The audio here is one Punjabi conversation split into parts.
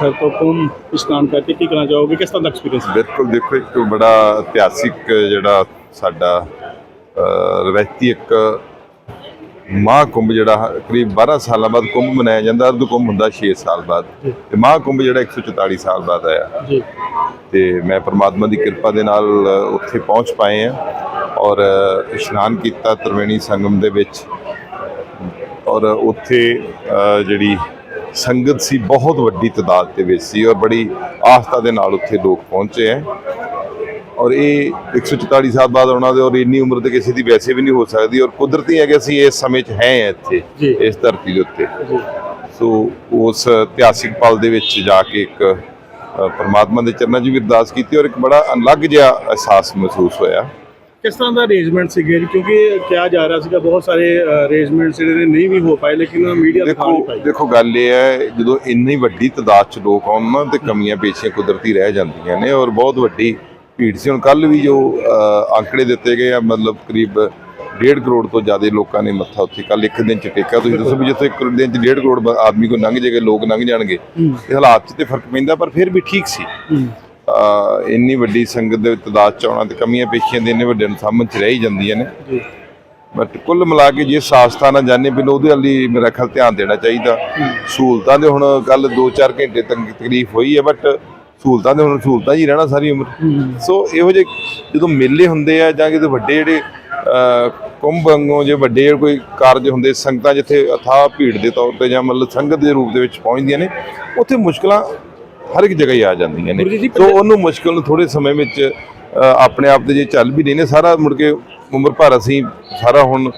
ਸਰ ਤੋਂ ਕੁੰਭ ਇਸ਼ਨਾਨ ਕਰਕੇ ਕੀ ਕਹਿਣਾ ਚਾਹੋਗੇ? ਕਿਸ ਤਰ੍ਹਾਂ ਦਾ ਐਕਸਪੀਰੀਅੰਸ ਬਿਲਕੁਲ ਦੇਖੋ ਇੱਕ ਬੜਾ ਇਤਿਹਾਸਿਕ ਜਿਹੜਾ ਸਾਡਾ ਰਵਾਇਤੀ ਇੱਕ ਮਹਾਕੁੰਭ ਜਿਹੜਾ ਕਰੀਬ 12 ਸਾਲਾਂ ਬਾਅਦ ਕੁੰਭ ਮਨਾਇਆ ਜਾਂਦਾ ਅਰਧ ਕੁੰਭ ਹੁੰਦਾ 6 ਸਾਲ ਬਾਅਦ। ਤੇ ਮਹਾਕੁੰਭ ਜਿਹੜਾ 144 ਸਾਲ ਬਾਅਦ ਆਇਆ। ਜੀ। ਤੇ ਮੈਂ ਪ੍ਰਮਾਤਮਾ ਦੀ ਕਿਰਪਾ ਦੇ ਨਾਲ ਉੱਥੇ ਪਹੁੰਚ ਪਾਏ ਆ ਔਰ ਇਸ਼ਨਾਨ ਕੀਤਾ ਤ੍ਰਿਵੇਣੀ ਸੰਗਮ ਦੇ ਵਿੱਚ। ਔਰ ਉੱਥੇ ਜਿਹੜੀ ਸੰਗਤ ਸੀ ਬਹੁਤ ਵੱਡੀ ਤਾਦਾਦ ਦੇ ਵਿੱਚ ਸੀ ਔਰ ਬੜੀ ਆਸਥਾ ਦੇ ਨਾਲ ਉੱਥੇ ਲੋਕ ਪਹੁੰਚੇ ਹੈ। ਔਰ ਇਹ 144 ਸਾਲ ਬਾਅਦ ਆਉਣਾ ਤੇ ਔਰ ਇੰਨੀ ਉਮਰ ਤੇ ਕਿਸੇ ਦੀ ਵੈਸੇ ਵੀ ਨਹੀਂ ਹੋ ਸਕਦੀ ਔਰ ਕੁਦਰਤੀ ਹੈ ਕਿ ਅਸੀਂ ਇਸ ਸਮੇਂ 'ਚ ਹੈ ਇੱਥੇ। ਇਸ ਧਰਤੀ ਦੇ ਉੱਤੇ। ਸੋ ਉਸ ਇਤਿਹਾਸਿਕ ਪਲ ਦੇ ਵਿੱਚ ਜਾ ਕੇ ਇੱਕ ਪ੍ਰਮਾਤਮਾ ਦੇ ਚਰਨਾਂ 'ਚ ਵੀ ਅਰਦਾਸ ਕੀਤੀ ਔਰ ਇੱਕ ਬੜਾ ਅਲੱਗ ਜਿਹਾ ਅਹਿਸਾਸ ਮਹਿਸੂਸ ਹੋਇਆ। ਕਿਸ ਤਰ੍ਹਾਂ ਦਾ ਅਰੇਂਜਮੈਂਟ ਸੀਗੇ ਜੀ? ਕਿਉਂਕਿ ਕਿਹਾ ਜਾ ਰਿਹਾ ਸੀਗਾ ਬਹੁਤ ਸਾਰੇ ਅਰੇਂਜਮੈਂਟਸ ਜਿਹੜੇ ਨੇ ਨਹੀਂ ਵੀ ਹੋ ਪਾਏ ਲੇਕਿਨ ਮੀਡੀਆ ਦਿਖਾ ਨਹੀਂ ਦੇਖੋ ਪਾਈ। ਦੇਖੋ ਗੱਲ ਇਹ ਹੈ ਜਦੋਂ ਇੰਨੀ ਵੱਡੀ ਤਾਦਾਦ 'ਚ ਲੋਕ ਆਉਣ ਨਾ ਤੇ ਕਮੀਆਂ ਪੇਸ਼ੀਆਂ ਕੁਦਰਤੀ ਰਹਿ ਜਾਂਦੀਆਂ ਨੇ ਔਰ ਬਹੁਤ ਵੱਡੀ ਭੀੜ ਸੀ। ਹੁਣ ਕੱਲ ਵੀ ਜੋ ਅ, ਆંકੜੇ ਦਿੱਤੇ ਗਏ ਆ ਮਤਲਬ ਕਰੀਬ 1.5 ਕਰੋੜ ਤੋਂ ਜ਼ਿਆਦਾ ਲੋਕਾਂ ਨੇ ਮੱਥਾ ਉੱਥੇ ਕੱਲ ਇੱਕ ਦਿਨ ਚ ਟੇਕਿਆ। ਤੁਸੀਂ ਦੱਸੋ ਵੀ ਜਿੱਥੇ ਇੱਕ ਦਿਨ ਚ 1.5 ਕਰੋੜ ਆਦਮੀ ਕੋ ਲੰਘ ਜਾਏਗਾ ਲੋਕ ਲੰਘ ਜਾਣਗੇ। ਤੇ ਹਾਲਾਤ 'ਚ ਤੇ ਫ਼ਰਕ ਪੈਂਦਾ ਪਰ ਫਿਰ ਵੀ ਠੀਕ ਸੀ। ਇੰਨੀ ਵੱਡੀ ਸੰਗਤ ਦੇ ਤਾਦਾਦ ਚ ਆਉਣਾ ਤੇ ਕਮੀਆਂ ਪੇਸ਼ੀਆਂ ਦੇ ਇੰਨੇ ਵੱਡੇ ਸਾਹਮਣੇ ਚ ਰਹਿ ਜਾਂਦੀਆਂ ਨੇ। ਜੀ। ਬਟ ਕੁੱਲ ਮਿਲਾ ਕੇ ਜੇ ਸਾਸਤਾ ਨਾਲ ਜਾਣੇ ਬਿਨ ਉਹਦੇ ਵੱਲ ਮੇਰਾ ਖਿਆਲ ਧਿਆਨ ਦੇਣਾ ਚਾਹੀਦਾ। ਸਹੂਲਤਾਂ ਦੇ ਹੁਣ ਕੱਲ 2-4 ਘੰਟੇ ਤੱਕ ਤਕਲੀਫ ਹੋਈ ਹੈ ਬਟ ਸਹੂਲਤਾਂ ਦੇ ਹੁਣ ਸਹੂਲਤਾਂ ਹੀ ਰਹਿਣਾ ਸਾਰੀ ਉਮਰ। ਸੋ ਇਹੋ ਜਿਹੇ ਜਦੋਂ ਮੇਲੇ ਹੁੰਦੇ ਆ ਜਾਂ ਕਿਤੇ ਵੱਡੇ ਜਿਹੜੇ ਕੁੰਭ ਵਾਂਗੂ ਜੇ ਵੱਡੇ ਕੋਈ ਕਾਰਜ ਹੁੰਦੇ ਸੰਗਤਾਂ ਜਿੱਥੇ ਅਥਾਹ ਭੀੜ ਦੇ ਤੌਰ ਤੇ ਜਾਂ ਮਤਲਬ ਸੰਗਤ ਦੇ ਰੂਪ ਦੇ ਵਿੱਚ ਪਹੁੰਚਦੀਆਂ ਨੇ ਉੱਥੇ ਮੁਸ਼ਕਲਾਂ ਹਰ ਇੱਕ ਜਗ੍ਹਾ ਹੀ ਆ ਜਾਂਦੀਆਂ ਨੇ। ਸੋ ਉਹਨੂੰ ਮੁਸ਼ਕਲ ਨੂੰ ਥੋੜੇ ਸਮੇਂ ਵਿੱਚ ਆਪਣੇ ਆਪ ਤੇ ਜੇ ਚੱਲ ਵੀ ਨਹੀਂ ਨੇ ਸਾਰਾ ਮੁੜ ਕੇ ਉਮਰ ਭਰ ਅਸੀਂ ਸਾਰਾ ਹੁਣ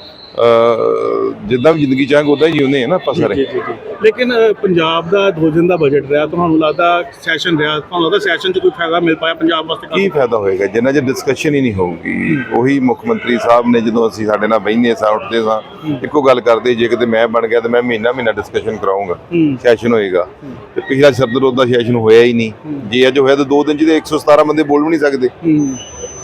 ਜਿੱਦਾਂ ਵੀ ਜ਼ਿੰਦਗੀ ਚਾਹਾਂਗੇ ਉਦਾਂ ਹੀ ਜਿਉਂਦੇ ਆ ਨਾ ਆਪਾਂ ਸਾਰੇ ਜੀ ਜੀ ਜੀ। ਲੇਕਿਨ ਪੰਜਾਬ ਦਾ ਦਿਨ ਦਾ ਬਜਟ ਰਿਹਾ ਤੁਹਾਨੂੰ ਲੱਗਦਾ ਸੈਸ਼ਨ ਰਿਹਾ? ਤੁਹਾਨੂੰ ਲੱਗਦਾ ਸੈਸ਼ਨ 'ਚ ਕੋਈ ਫਾਇਦਾ ਮਿਲ ਪਾਇਆ ਪੰਜਾਬ ਵਾਸਤੇ? ਕੀ ਫਾਇਦਾ ਹੋਏਗਾ? ਜਿੰਨਾ ਚਿਰ ਡਿਸਕਸ਼ਨ ਹੀ ਨਹੀਂ ਹੋਊਗੀ ਉਹੀ ਮੁੱਖ ਮੰਤਰੀ ਸਾਹਿਬ ਨੇ ਜਦੋਂ ਅਸੀਂ ਸਾਡੇ ਨਾਲ ਬਹਿੰਦੇ ਸਾਂ ਉੱਠਦੇ ਸਾਂ ਇੱਕੋ ਗੱਲ ਕਰਦੇ ਜੇ ਕਿਤੇ ਮੈਂ ਬਣ ਗਿਆ ਤੇ ਮੈਂ ਮਹੀਨਾ ਮਹੀਨਾ ਡਿਸਕਸ਼ਨ ਕਰਾਉਂਗਾ। ਸੈਸ਼ਨ ਹੋਏਗਾ। ਤੇ ਪਿਛਲਾ ਸ਼ਰਦਰੋਦ ਦਾ ਸੈਸ਼ਨ ਹੋਇਆ ਹੀ ਨਹੀਂ। ਜੇ ਅੱਜ ਹੋਇਆ ਤਾਂ ਦੋ ਦਿਨ ਚ ਤੇ 117 ਬੰਦੇ ਬੋਲ ਵੀ ਨਹੀਂ ਸਕਦੇ।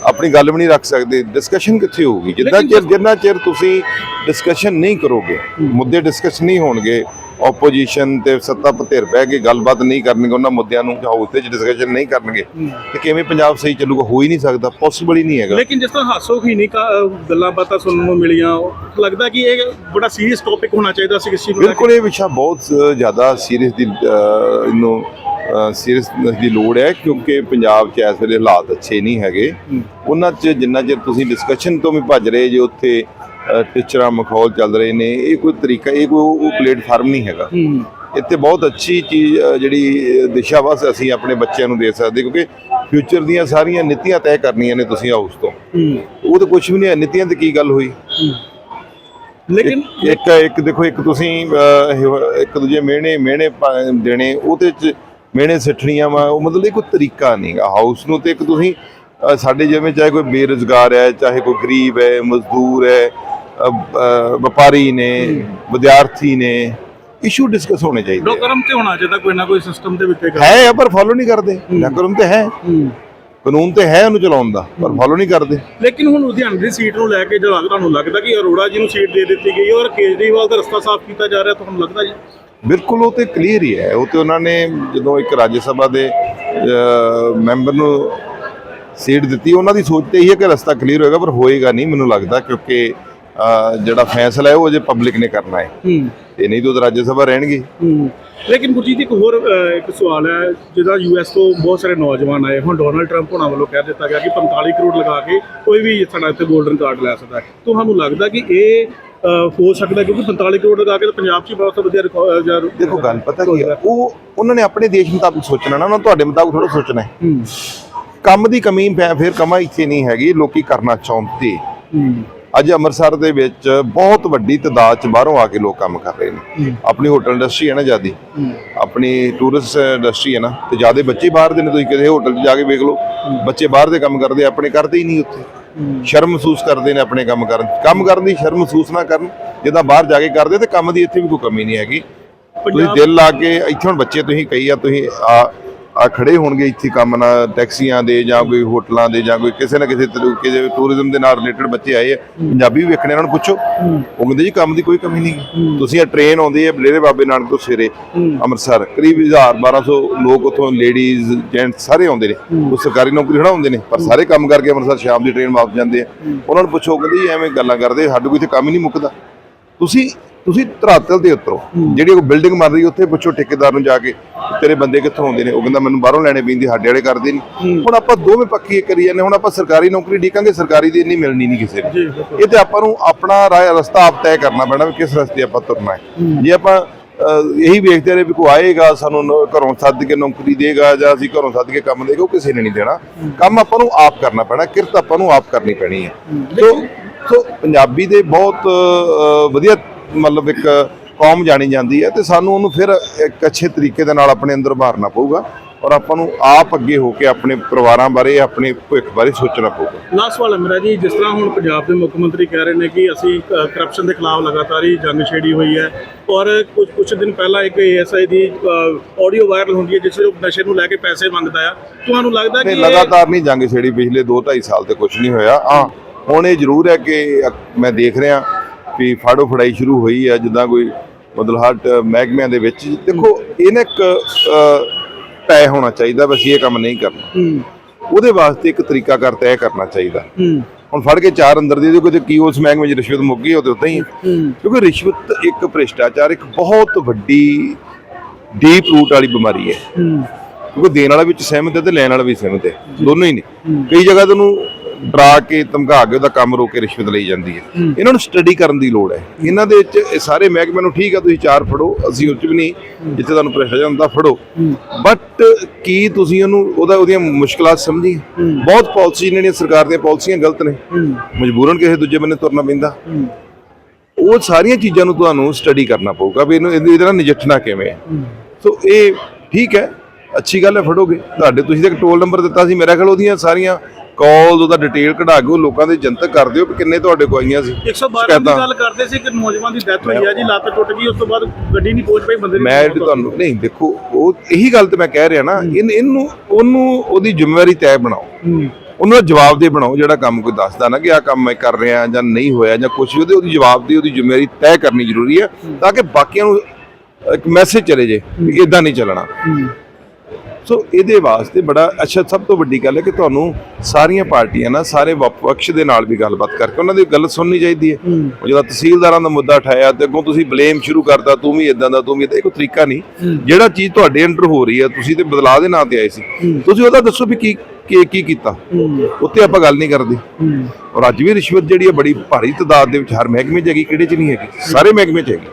ਆਪਣੀ ਗੱਲ ਵੀ ਨਹੀਂ ਰੱਖ ਸਕਦੇ। ਡਿਸਕਸ਼ਨ ਕਿੱਥੇ ਹੋਊਗੀ? ਲੇਕਿਨ ਚਿਰ ਜਿੰਨਾ ਚਿਰ ਤੁਸੀਂ ਡਿਸਕਸ਼ਨ ਨਹੀਂ ਕਰੋਗੇ ਮੁੱਦੇ ਡਿਸਕਸ ਨਹੀਂ ਹੋਣਗੇ ਆਪੋਜੀਸ਼ਨ ਤੇ ਸੱਤਾ ਪਧਿਰ ਬਹਿ ਕੇ ਗੱਲਬਾਤ ਨਹੀਂ ਕਰਨਗੇ ਉਹਨਾਂ ਮੁੱਦਿਆਂ ਨੂੰ ਹਾਊਸ ਤੇ ਡਿਸਕਸ਼ਨ ਨਹੀਂ ਕਰਨਗੇ ਤੇ ਕਿਵੇਂ ਪੰਜਾਬ ਸਹੀ ਚੱਲੂਗਾ ਹੋ ਹੀ ਨਹੀਂ ਸਕਦਾ ਪੋਸੀਬਲ ਹੀ ਨਹੀਂ ਹੈਗਾ। ਲੇਕਿਨ ਜਿਸ ਤਰ੍ਹਾਂ ਹਾਸੋ ਹੀ ਨਹੀਂ ਗੱਲਾਂ ਬਾਤਾਂ ਸੁਣਨ ਨੂੰ ਮਿਲੀਆਂ ਲੱਗਦਾ ਕਿ ਇਹ ਬੜਾ ਸੀਰੀਅਸ ਟੌਪਿਕ ਹੋਣਾ ਚਾਹੀਦਾ ਸੀ ਕਿਸੇ ਨੂੰ। ਬਿਲਕੁਲ ਇਹ ਵਿਸ਼ਾ ਬਹੁਤ ਜ਼ਿਆਦਾ ਸੀਰੀਅਸ ਦੀ ਇਹਨੂੰ ਸੀਰੀਅਸਨੈਸ ਦੀ ਲੋੜ ਹੈ ਕਿਉਂਕਿ ਪੰਜਾਬ 'ਚ ਇਸ ਵੇਲੇ ਹਾਲਾਤ ਅੱਛੇ ਨਹੀਂ ਹੈਗੇ। ਉਹਨਾਂ 'ਚ ਜਿੰਨਾ ਚਿਰ ਤੁਸੀਂ ਡਿਸਕਸ਼ਨ ਤੋਂ ਵੀ ਭੱਜ ਰਹੇ ਜੇ ਉੱਥੇ ਟੀਚਰਾਂ ਮਖੌਲ ਚੱਲ ਰਹੇ ਨੇ ਇਹ ਕੋਈ ਤਰੀਕਾ ਇਹ ਕੋਈ ਉਹ ਪਲੇਟਫਾਰਮ ਨਹੀਂ ਹੈਗਾ। ਇੱਥੇ ਬਹੁਤ ਅੱਛੀ ਚੀਜ਼ ਜਿਹੜੀ ਦਿਸ਼ਾ ਵਸ ਅਸੀਂ ਆਪਣੇ ਬੱਚਿਆਂ ਨੂੰ ਦੇ ਸਕਦੇ ਕਿਉਂਕਿ ਫਿਊਚਰ ਦੀਆਂ ਸਾਰੀਆਂ ਨੀਤੀਆਂ ਤੈਅ ਕਰਨੀਆਂ ਨੇ ਤੁਸੀਂ ਹਾਊਸ ਤੋਂ। ਉਹ ਤਾਂ ਕੁਝ ਵੀ ਨਹੀਂ ਹੈ ਨੀਤੀਆਂ ਤੇ ਕੀ ਗੱਲ ਹੋਈ? ਲੇਕਿਨ ਇੱਕ- ਇੱਕ ਦੇਖੋ ਇੱਕ ਤੁਸੀਂ ਇੱਕ ਦੂਜੇ ਮਿਹਣੇ ਮਿਹਣੇ ਦੇਣੇ ਉਹਦੇ ਚ ਮਿਹਣੇ ਸਿੱਠਣੀਆਂ ਵਾ ਉਹ ਮਤਲਬ ਇਹ ਕੋਈ ਤਰੀਕਾ ਨਹੀਂਗਾ ਹਾਊਸ ਨੂੰ ਤੇ ਇੱਕ ਤੁਸੀਂ ਸਾਡੇ ਜਿਵੇਂ ਚਾਹੇ ਕੋਈ ਬੇਰੁਜ਼ਗਾਰ ਹੈ ਚਾਹੇ ਕੋਈ ਗਰੀਬ ਹੈ ਮਜ਼ਦੂਰ ਹੈ ਵਪਾਰੀ ਨੇ ਵਿਦਿਆਰਥੀ ਨੇ ਇਸ਼ੂ ਡਿਸਕਸ ਹੋਣੇ ਚਾਹੀਦੇ ਆ। ਡੋਕਰਮ ਤੇ ਹੋਣਾ ਚਾਹੀਦਾ ਕੋਈ ਨਾ ਕੋਈ ਸਿਸਟਮ ਦੇ ਵਿੱਚ ਹੈ ਪਰ ਫੋਲੋ ਨਹੀਂ ਕਰਦੇ। ਨਕਰਮ ਤੇ ਹੈ। ਕਾਨੂੰਨ ਤੇ ਹੈ ਉਹਨੂੰ ਚਲਾਉਣ ਦਾ ਪਰ ਫੋਲੋ ਨਹੀਂ ਕਰਦੇ। ਲੇਕਿਨ ਹੁਣ ਲੁਧਿਆਣਾ ਦੀ ਸੀਟ ਨੂੰ ਲੈ ਕੇ ਜਦੋਂ ਤੁਹਾਨੂੰ ਲੱਗਦਾ ਕਿ ਅਰੋੜਾ ਜੀ ਨੂੰ ਸੀਟ ਦੇ ਦਿੱਤੀ ਗਈ ਔਰ ਕੇਜਰੀਵਾਲ ਦਾ ਰਸਤਾ ਸਾਫ਼ ਕੀਤਾ ਜਾ ਰਿਹਾ ਤੁਹਾਨੂੰ ਲੱਗਦਾ ਜੀ? ਬਿਲਕੁਲ ਉਹ ਤੇ ਕਲੀਅਰ ਹੀ ਹੈ। ਉਹ ਤੇ ਉਹਨਾਂ ਨੇ ਜਦੋਂ ਇੱਕ ਰਾਜ ਸਭਾ ਦੇ ਮੈਂਬਰ ਨੂੰ ਸੀਟ ਦਿੱਤੀ ਉਹਨਾਂ ਦੀ ਸੋਚ ਤੇ ਇਹ ਹੈ ਕਿ ਰਸਤਾ ਕਲੀਅਰ ਹੋਏਗਾ ਪਰ ਹੋਏਗਾ ਨਹੀਂ ਮੈਨੂੰ ਲੱਗਦਾ ਕਿਉਂਕਿ ਜਿਹੜਾ ਫੈਸਲਾ ਹੈ ਉਹ ਅਜੇ ਪਬਲਿਕ ਨੇ ਕਰਨਾ ਹੈ। ਹੂੰ। ਤੇ ਨਹੀਂ ਤਾਂ ਰਾਜ ਸਭਾ ਰਹਿਣਗੇ। ਲੇਕਿਨ ਗੁਰਜੀਤ ਇੱਕ ਹੋਰ ਇੱਕ ਸਵਾਲ ਹੈ ਜਿਹਦਾ ਯੂਐਸ ਤੋਂ ਬਹੁਤ ਸਾਰੇ ਨੌਜਵਾਨ ਆਏ। ਹੁਣ ਡੋਨਾਲਡ ਟਰੰਪ ਹੋਣਾ ਵੱਲੋਂ ਕਹਿ ਦਿੱਤਾ ਗਿਆ ਕਿ 45 ਕਰੋੜ ਲਗਾ ਕੇ ਕੋਈ ਵੀ ਸਾਡਾ ਇੱਥੇ 골ਡਨ ਕਾਰਡ ਲੈ ਸਕਦਾ ਹੈ। ਤੁਹਾਨੂੰ ਲੱਗਦਾ ਕਿ ਇਹ ਹੋ ਸਕਦਾ ਕਿਉਂਕਿ 45 ਕਰੋੜ ਲਗਾ ਕੇ ਤਾਂ ਪੰਜਾਬ 'ਚ ਹੀ ਬਹੁਤ ਵਧੀਆ ਰਿਕਾਰਡ ਜਾਂ ਦੇਖੋ ਗੱਲ ਪਤਾ ਕੀ ਹੈ। ਉਹ ਉਹਨਾਂ ਨੇ ਆਪਣੇ ਦੇਸ਼ ਮੁਤਾਬਕ ਸੋਚਣਾ ਨਾ ਉਹਨਾਂ ਤੁਹਾਡੇ ਮੁਤਾਬਕ ਥੋੜਾ ਸੋਚਣਾ ਹੈ। ਕੰਮ ਦੀ ਕਮੀ ਫਿਰ ਕਮਾ ਇੱਥੇ ਨਹੀਂ ਹੈਗੀ ਲੋਕੀ ਕਰਨਾ ਚਾਹੁੰਦੇ। ਅੱਜ ਅੰਮ੍ਰਿਤਸਰ ਦੇ ਵਿੱਚ ਬਹੁਤ ਵੱਡੀ ਤਾਦਾਦ ਚ ਬਾਹਰੋਂ ਆ ਕੇ ਲੋਕ ਕੰਮ ਕਰ ਰਹੇ ਨੇ। ਆਪਣੀ ਹੋਟਲ ਇੰਡਸਟਰੀ ਹੈ ਨਾ ਜਿਆਦੀ। ਆਪਣੀ ਟੂਰਿਸਟ ਇੰਡਸਟਰੀ ਹੈ ਨਾ ਤੇ ਜਿਆਦੇ ਬੱਚੇ ਬਾਹਰ ਦੇ ਨੇ ਤੁਸੀਂ ਕਿਸੇ ਹੋਟਲ 'ਚ ਜਾ ਕੇ ਵੇਖ ਲਓ। ਬੱਚੇ ਬਾਹਰ ਦੇ ਕੰਮ ਕਰਦੇ ਆਪਣੇ ਕਰਦੇ ਹੀ ਨਹੀਂ ਉੱਥੇ। ਸ਼ਰਮ ਮਹਿਸੂਸ ਕਰਦੇ ਨੇ ਆਪਣੇ ਕੰਮ ਕਰਨ ਕੰਮ ਕਰਨ ਦੀ ਸ਼ਰਮ ਮਹਿਸੂਸ ਨਾ ਕਰਨ ਜਿੱਦਾਂ ਬਾਹਰ ਜਾ ਕੇ ਕਰਦੇ ਤੇ ਕੰਮ ਦੀ ਇੱਥੇ ਵੀ ਕੋਈ ਕਮੀ ਨਹੀਂ ਹੈਗੀ। ਤੁਸੀਂ ਦਿਲ ਲਾ ਕੇ ਇੱਥੇ ਹੁਣ ਬੱਚੇ ਤੁਸੀਂ ਕਹੀ ਆ ਤੁਸੀਂ ਆ ਆ ਖੜੇ ਹੋਣਗੇ ਇੱਥੇ ਕੰਮ ਨਾਲ ਟੈਕਸੀਆਂ ਦੇ ਜਾਂ ਕੋਈ ਹੋਟਲਾਂ ਦੇ ਜਾਂ ਕੋਈ ਕਿਸੇ ਨਾ ਕਿਸੇ ਤਰੀਕੇ ਦੇ ਟੂਰਿਜ਼ਮ ਦੇ ਨਾਲ ਰਿਲੇਟਡ ਬੱਚੇ ਆਏ ਆ ਪੰਜਾਬੀ ਵੀ ਵੇਖਣੇ ਉਹਨਾਂ ਨੂੰ ਪੁੱਛੋ। ਉਹ ਕਹਿੰਦੇ ਜੀ ਕੰਮ ਦੀ ਕੋਈ ਕਮੀ ਨਹੀਂ। ਤੁਸੀਂ ਆ ਟ੍ਰੇਨ ਆਉਂਦੀ ਹੈ ਬਲੇਰੇ ਬਾਬੇ ਨਾਨਕ ਤੋਂ ਸਵੇਰੇ ਅੰਮ੍ਰਿਤਸਰ ਕਰੀਬ 1000 1200 ਲੋਕ ਉੱਥੋਂ ਲੇਡੀਜ਼ ਜੈਂਟਸ ਸਾਰੇ ਆਉਂਦੇ ਨੇ। ਉਹ ਸਰਕਾਰੀ ਨੌਕਰੀ ਖੜਾ ਹੁੰਦੇ ਨੇ ਪਰ ਸਾਰੇ ਕੰਮ ਕਰਕੇ ਅੰਮ੍ਰਿਤਸਰ ਸ਼ਾਮ ਦੀ ਟ੍ਰੇਨ ਵਾਪਸ ਜਾਂਦੇ ਆ। ਉਹਨਾਂ ਨੂੰ ਪੁੱਛੋ ਕਹਿੰਦੇ ਜੀ ਐਵੇਂ ਗੱਲਾਂ ਕਰਦੇ ਸਾਡੇ ਕੋਈ ਇੱਥੇ ਕੰਮ ਹੀ ਨਹੀਂ ਮੁੱਕਦਾ। ਤੁਸੀਂ ਤੁਸੀਂ ਧਰਾਤਲ ਤੇ ਉਤਰੋ। ਜਿਹੜੀ ਉਹ ਬਿਲਡਿੰਗ ਬਣ ਰਹੀ ਉੱਥੇ ਪੁੱਛੋ ਠੇਕੇਦਾਰ ਨੂੰ ਜਾ ਕੇ ਤੇਰੇ ਬੰਦੇ ਕਿੱਥੋਂ ਆਉਂਦੇ ਨੇ। ਉਹ ਕਹਿੰਦਾ ਮੈਨੂੰ ਬਾਹਰੋਂ ਲੈਣੇ ਪੈਂਦੇ ਸਾਡੇ ਵਾਲੇ ਕਰਦੇ ਨਹੀਂ। ਹੁਣ ਆਪਾਂ ਦੋਵੇਂ ਪੱਖੀ ਕਰੀ ਜਾਂਦੇ ਹੁਣ ਆਪਾਂ ਸਰਕਾਰੀ ਨੌਕਰੀ ਢੀਕਾਂਗੇ ਸਰਕਾਰੀ ਦੀ ਇੰਨੀ ਮਿਲਣੀ ਨਹੀਂ ਕਿਸੇ ਨੂੰ। ਇਹ ਤੇ ਆਪਾਂ ਨੂੰ ਆਪਣਾ ਰਾਹ ਰਸਤਾ ਆਪ ਤੈਅ ਕਰਨਾ ਪੈਣਾ ਵੀ ਕਿਸ ਰਸਤੇ ਆਪਾਂ ਤੁਰਨਾ ਹੈ। ਜੇ ਆਪਾਂ ਇਹੀ ਵੇਖਦੇ ਰਹੇ ਵੀ ਕੋਈ ਆਏਗਾ ਸਾਨੂੰ ਘਰੋਂ ਸੱਦ ਕੇ ਨੌਕਰੀ ਦੇਗਾ ਜਾਂ ਅਸੀਂ ਘਰੋਂ ਸੱਦ ਕੇ ਕੰਮ ਦੇਗਾ ਉਹ ਕਿਸੇ ਨੇ ਨਹੀਂ ਦੇਣਾ। ਕੰਮ ਆਪਾਂ ਨੂੰ ਆਪ ਕਰਨਾ ਪੈਣਾ ਕਿਰਤ ਆਪਾਂ ਨੂੰ ਆਪ ਕਰਨੀ ਪੈਣੀ ਹੈ। ਸੋ ਸੋ ਪੰਜਾਬੀ ਦੇ ਬਹੁਤ ਵਧੀਆ ਮਤਲਬ ਇੱਕ ਕੌਮ ਜਾਣੀ ਜਾਂਦੀ ਹੈ ਤੇ ਸਾਨੂੰ ਉਹਨੂੰ ਫਿਰ ਇੱਕ ਅੱਛੇ ਤਰੀਕੇ ਦੇ ਨਾਲ ਆਪਣੇ ਅੰਦਰ ਉਭਾਰਨਾ ਪਊਗਾ ਔਰ ਆਪਾਂ ਨੂੰ ਆਪ ਅੱਗੇ ਹੋ ਕੇ ਆਪਣੇ ਪਰਿਵਾਰਾਂ ਬਾਰੇ ਆਪਣੇ ਭਵਿੱਖ ਬਾਰੇ ਸੋਚਣਾ ਪਊਗਾ। ਲਾਸਟ ਵਾਲਾ ਮੇਰਾ ਜੀ ਜਿਸ ਤਰ੍ਹਾਂ ਹੁਣ ਪੰਜਾਬ ਦੇ ਮੁੱਖ ਮੰਤਰੀ ਕਹਿ ਰਹੇ ਨੇ ਕਿ ਅਸੀਂ ਕਰਪਸ਼ਨ ਦੇ ਖਿਲਾਫ ਲਗਾਤਾਰ ਹੀ ਜੰਗ ਛੇੜੀ ਹੋਈ ਹੈ ਔਰ ਕੁਝ ਕੁਝ ਦਿਨ ਪਹਿਲਾਂ ਇੱਕ ਏਐਸਆਈ ਦੀ ਆਡੀਓ ਵਾਇਰਲ ਹੁੰਦੀ ਹੈ ਜਿਸ ਵਿੱਚ ਉਹ ਨਸ਼ੇ ਨੂੰ ਲੈ ਕੇ ਪੈਸੇ ਮੰਗਦਾ ਆ। ਤੁਹਾਨੂੰ ਲੱਗਦਾ ਕਿ ਲਗਾਤਾਰ ਨਹੀਂ ਜੰਗ ਛੇੜੀ ਪਿਛਲੇ 2 2.5 ਸਾਲ ਤੇ ਕੁਝ ਨਹੀਂ ਹੋਇਆ। ਹਾਂ ਹੁਣ ਇਹ ਜ਼ਰੂਰ ਹੈ ਕਿ ਮੈਂ ਦੇਖ ਰਿਹਾ ਵੀ ਫਾੜੋ ਫੜਾਈ ਸ਼ੁਰੂ ਹੋਈ ਹੈ ਜਿੱਦਾਂ ਕੋਈ ਮਤਲਬ ਹਰ ਮਹਿਕਮਿਆਂ ਦੇ ਵਿੱਚ ਦੇਖੋ ਇਹਨੇ ਇੱਕ ਤੈਅ ਹੋਣਾ ਚਾਹੀਦਾ ਬਸ ਇਹ ਕੰਮ ਨਹੀਂ ਕਰਨਾ। ਉਹਦੇ ਵਾਸਤੇ ਇੱਕ ਤਰੀਕਾ ਕਰ ਤੈਅ ਕਰਨਾ ਚਾਹੀਦਾ। ਹੁਣ ਫੜ ਕੇ ਚਾਰ ਅੰਦਰ ਦੇ ਦਿਓ ਕਿਤੇ ਕੀ ਉਸ ਮਹਿਕਮੇ 'ਚ ਰਿਸ਼ਵਤ ਮੁੱਕ ਗਈ ਉਹ ਤੇ ਉੱਦਾਂ ਹੀ ਕਿਉਂਕਿ ਰਿਸ਼ਵਤ ਇੱਕ ਭ੍ਰਿਸ਼ਟਾਚਾਰ ਇੱਕ ਬਹੁਤ ਵੱਡੀ ਡੀਪ ਰੂਟ ਵਾਲੀ ਬਿਮਾਰੀ ਹੈ। ਹੂੰ। ਕਿਉਂਕਿ ਦੇਣ ਵਾਲਾ ਵਿੱਚ ਸਹਿਮਤ ਹੈ ਤੇ ਲੈਣ ਵਾਲਾ ਵੀ ਸਹਿਮਤ ਹੈ। ਦੋਨੋਂ ਹੀ ਨੇ। ਕਈ ਜਗ੍ਹਾ ਤੁਹਾਨੂੰ ਡਰਾ ਕੇ ਧਮਕਾ ਕੇ ਉਹਦਾ ਕੰਮ ਰੋਕ ਕੇ ਰਿਸ਼ਵਤ ਲਈ ਜਾਂਦੀ ਹੈ। ਇਹਨਾਂ ਨੂੰ ਸਟੱਡੀ ਕਰਨ ਦੀ ਲੋੜ ਹੈ। ਇਹਨਾਂ ਦੇ ਵਿੱਚ ਇਹ ਸਾਰੇ ਮਹਿਕਮੇ ਨੂੰ ਠੀਕ ਆ ਤੁਸੀਂ ਚਾਰ ਫੜੋ ਅਸੀਂ ਉੱਚ ਵੀ ਨਹੀਂ ਜਿੱਥੇ ਤੁਹਾਨੂੰ ਭ੍ਰਿਸ਼ਟਾਚਾਰ ਹੁੰਦਾ ਫੜੋ। ਬਟ ਕੀ ਤੁਸੀਂ ਉਹਨੂੰ ਉਹਦਾ ਉਹਦੀਆਂ ਮੁਸ਼ਕਲਾਂ ਸਮਝੀ ਬਹੁਤ ਪਾਲਿਸੀ ਜਿਹੜੀਆਂ ਸਰਕਾਰ ਦੀਆਂ ਪਾਲਿਸੀਆਂ ਗਲਤ ਨੇ। ਮਜਬੂਰਨ ਕਿਸੇ ਦੂਜੇ ਬੰਨੇ ਤੁਰਨਾ ਪੈਂਦਾ। ਉਹ ਸਾਰੀਆਂ ਚੀਜ਼ਾਂ ਨੂੰ ਤੁਹਾਨੂੰ ਸਟੱਡੀ ਕਰਨਾ ਪਊਗਾ ਵੀ ਇਹਨੂੰ ਇਹਦੇ ਨਾਲ ਨਜਿੱਠਣਾ ਕਿਵੇਂ ਹੈ। ਸੋ ਇਹ ਠੀਕ ਹੈ ਅੱਛੀ ਗੱਲ ਹੈ ਫੜੋਗੇ। ਤੁਹਾਡੇ ਤੁਸੀਂ ਤਾਂ ਟੋਲ ਨੰਬਰ ਦਿੱਤਾ ਸੀ ਮੇਰਾ ਖਿਆਲ ਉਹਦੀਆਂ ਸਾਰੀਆਂ ਕਾਲਸ ਉਹਦਾ ਡਿਟੇਲ ਕਢਾ ਕੇ ਉਹ ਲੋਕਾਂ ਦੇ ਜਨਤਕ ਕਰ ਦਿਓ ਕਿ ਕਿੰਨੇ ਤੁਹਾਡੇ ਕੋਲ ਆਈਆਂ ਸੀ? 112 ਦੀ। ਗੱਲ ਕਰਦੇ ਸੀ ਕਿ ਨੌਜਵਾਨ ਦੀ ਡੈਥ ਹੋਈ ਹੈ ਜੀ ਲੱਤ ਟੁੱਟ ਗਈ ਉਸ ਤੋਂ ਬਾਅਦ ਗੱਡੀ ਨਹੀਂ ਪਹੁੰਚ ਪਾਈ ਬੰਦੇ ਦੀ ਮੈਂ। ਤੁਹਾਨੂੰ ਨਹੀਂ ਦੇਖੋ ਉਹ ਇਹੀ ਗੱਲ ਤੇ ਮੈਂ ਕਹਿ ਰਿਹਾ ਨਾ ਇਹਨ- ਉਹਨੂੰ ਉਹਦੀ ਜ਼ਿੰਮੇਵਾਰੀ ਤੈਅ ਬਣਾਓ। ਉਹਨੂੰ ਜਵਾਬ ਦੇ ਬਣਾਓ ਜਿਹੜਾ ਕੰਮ ਕੋਈ ਦੱਸਦਾ ਨਾ ਕਿ ਆਹ ਕੰਮ ਮੈਂ ਕਰ ਰਿਹਾ ਜਾਂ ਨਹੀਂ ਹੋਇਆ ਜਾਂ ਕੁਝ ਉਹਦੇ ਉਹਦੀ ਜਵਾਬ ਦੀ ਉਹਦੀ ਜ਼ਿੰਮੇਵਾਰੀ ਤੈਅ ਕਰਨੀ ਜ਼ਰੂਰੀ ਹੈ ਤਾਂ ਕਿ ਬਾਕੀਆਂ ਨੂੰ ਇੱਕ ਮੈਸੇਜ ਚਲੇ ਜੇ ਕਿ ਇਦਾਂ ਨਹੀਂ ਚੱਲਣਾ। ਸੋ ਇਹਦੇ ਵਾਸਤੇ ਬੜਾ ਅੱਛਾ ਸਭ ਤੋਂ ਵੱਡੀ ਗੱਲ ਹੈ ਕਿ ਤੁਹਾਨੂੰ ਸਾਰੀਆਂ ਪਾਰਟੀਆਂ ਨਾਲ ਸਾਰੇ ਵਪ- ਪਕਸ਼ ਦੇ ਨਾਲ ਵੀ ਗੱਲਬਾਤ ਕਰਕੇ ਉਹਨਾਂ ਦੀ ਗੱਲ ਸੁਣਨੀ ਚਾਹੀਦੀ ਹੈ। ਉਹ ਜਦੋਂ ਤਹਿਸੀਲਦਾਰਾਂ ਦਾ ਮੁੱਦਾ ਉਠਾਇਆ ਤੇ ਅੱਗੋਂ ਤੁਸੀਂ ਬਲੇਮ ਸ਼ੁਰੂ ਕਰਤਾ ਤੂੰ ਵੀ ਇਦਾਂ ਦਾ ਤੂੰ ਵੀ ਇਹ ਕੋਈ ਤਰੀਕਾ ਨਹੀਂ। ਜਿਹੜਾ ਚੀਜ਼ ਤੁਹਾਡੇ ਅੰਡਰ ਹੋ ਰਹੀ ਹੈ ਤੁਸੀਂ ਤੇ ਬਦਲਾਅ ਦੇ ਨਾਂ ਤੇ ਆਏ ਸੀ। ਤੁਸੀਂ ਉਹਦਾ ਦੱਸੋ ਵੀ ਕੀ ਕੀ ਕੀ ਕੀਤਾ। ਉੱਤੇ ਆਪਾਂ ਗੱਲ ਨਹੀਂ ਕਰਦੇ। ਔਰ ਅੱਜ ਵੀ ਰਿਸ਼ਵਤ ਜਿਹੜੀ ਹੈ ਬੜੀ ਭਾਰੀ ਤਾਦਾਦ ਦੇ ਵਿੱਚ ਹਰ ਮਹਿਕਮੇ 'ਚ ਹੈਗੀ ਕਿਹੜੇ 'ਚ ਨਹੀਂ ਹੈਗੀ? ਸਾਰੇ ਮਹਿਕਮੇ 'ਚ ਹੈਗੀ।